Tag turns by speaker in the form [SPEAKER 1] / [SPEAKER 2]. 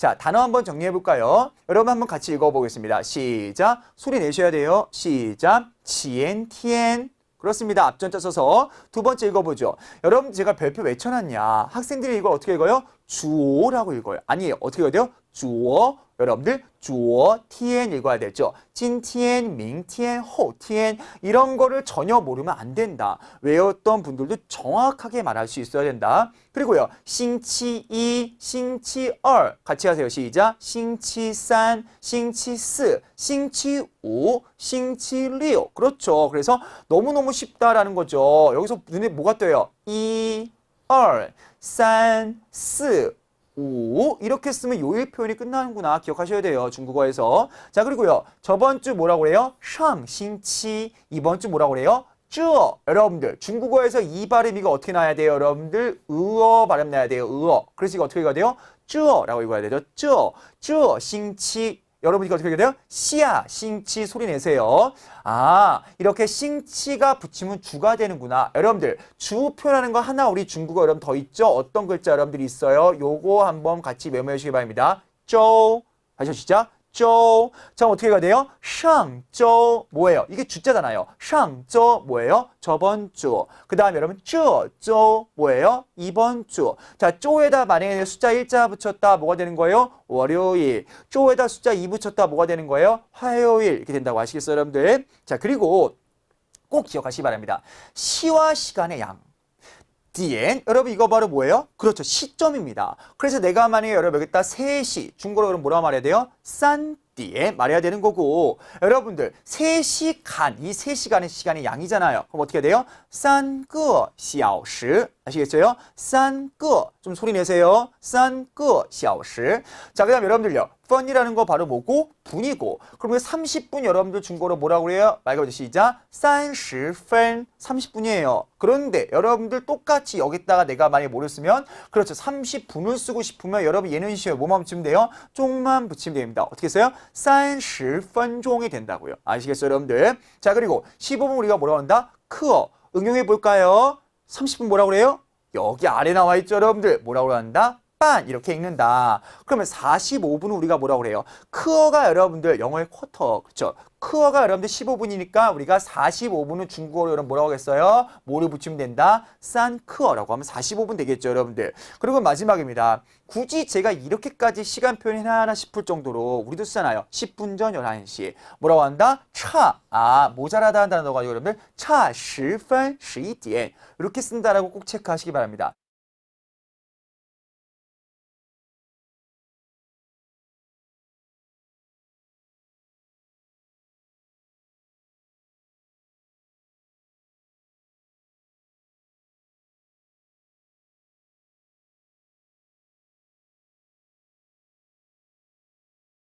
[SPEAKER 1] 자, 단어 한번 정리해 볼까요? 여러분 한번 같이 읽어 보겠습니다. 시작. 소리 내셔야 돼요. 시작. 지엔티엔. 그렇습니다. 앞전자 써서 두 번째 읽어보죠. 여러분 제가 별표 외쳐놨냐. 학생들이 이걸 어떻게 읽어요? 주어라고 읽어요. 아니에요. 어떻게 읽어야 돼요? 주어. 여러분들 주어 티엔 읽어야 되죠. 찐티엔, 밍티엔, 호티엔 이런 거를 전혀 모르면 안 된다. 외웠던 분들도 정확하게 말할 수 있어야 된다. 그리고요. 싱치이, 싱치얼 같이 하세요. 시작. 싱치산, 싱치스, 싱치오, 싱치리오. 그렇죠. 그래서 너무너무 쉽다라는 거죠. 여기서 눈에 뭐가 떠요? 이, 얼, 산, 스, 오 이렇게 쓰면 요일 표현이 끝나는구나. 기억하셔야 돼요 중국어에서. 자 그리고요. 저번 주 뭐라고 그래요? 샹싱치. 이번 주 뭐라고 그래요? 쭈어 여러분들 중국어에서 이 발음 이가 어떻게 나야 돼요 여러분들? 으어 발음 나야 돼요 으어. 그래서 이거 어떻게 읽어야 돼요? 쭈어라고 읽어야 되죠. 쭈어 쭈어 싱치 여러분 이거 어떻게 돼요? 시야, 싱치 소리 내세요. 아, 이렇게 싱치가 붙이면 주가 되는구나. 여러분들, 주 표현하는 거 하나 우리 중국어 여러분 더 있죠? 어떤 글자 여러분들이 있어요? 요거 한번 같이 메모해 주시기 바랍니다. 쪼. 다시 시작. 쪼. 자, 어떻게 가야 돼요? 샹쪼. 뭐예요? 이게 주자잖아요. 샹쪼 뭐예요? 저번 주. 그 다음에 여러분, 쭈, 쪼 뭐예요? 이번 주. 자, 쪼에다 만약에 숫자 1자 붙였다 뭐가 되는 거예요? 월요일. 쪼에다 숫자 2 붙였다 뭐가 되는 거예요? 화요일. 이렇게 된다고 아시겠어요, 여러분들? 자, 그리고 꼭 기억하시기 바랍니다. 시와 시간의 양. DN 여러분 이거 바로 뭐예요? 그렇죠. 시점입니다. 그래서 내가 만약에 여러분 여기다 3시 중고로 그럼 뭐라고 말해야 돼요? 싼 띠에 말해야 되는 거고. 여러분들 3시간 이 3시간의 시간이 양이잖아요. 그럼 어떻게 돼요? 싼거 시아오시 아시겠어요? 싼거. 좀 소리 내세요. 싼거 시아오시 자그 다음 여러분들요. 펀이라는 거 바로 뭐고? 분이고. 그러면 30분 여러분들 중국어로 뭐라고 그래요? 말해보죠. 시작. 30분 30분이에요. 그런데 여러분들 똑같이 여기다가 내가 만약에 모르으면 그렇죠. 30분을 쓰고 싶으면 여러분 얘는 쉬워요. 뭐만 붙이면 돼요? 종만 붙이면 됩니다. 어떻게 써요? 30분종이 된다고요. 아시겠어요, 여러분들? 자, 그리고 15분 우리가 뭐라고 한다? 크어. 응용해 볼까요? 30분 뭐라고 그래요? 여기 아래 나와 있죠, 여러분들. 뭐라고 한다? 반 이렇게 읽는다. 그러면 45분은 우리가 뭐라고 그래요? 크어가 여러분들 영어의 쿼터. 그렇죠? 크어가 여러분들 15분이니까 우리가 45분은 중국어로 여러분 뭐라고 하겠어요? 뭐를 붙이면 된다? 싼 크어라고 하면 45분 되겠죠, 여러분들. 그리고 마지막입니다. 굳이 제가 이렇게까지 시간 표현해야 하나 싶을 정도로 우리도 쓰잖아요. 10분 전 11시. 뭐라고 한다? 차. 아, 모자라다 한다는 거 가지고 여러분들 차 10분 11点. 이렇게 쓴다라고 꼭 체크하시기 바랍니다.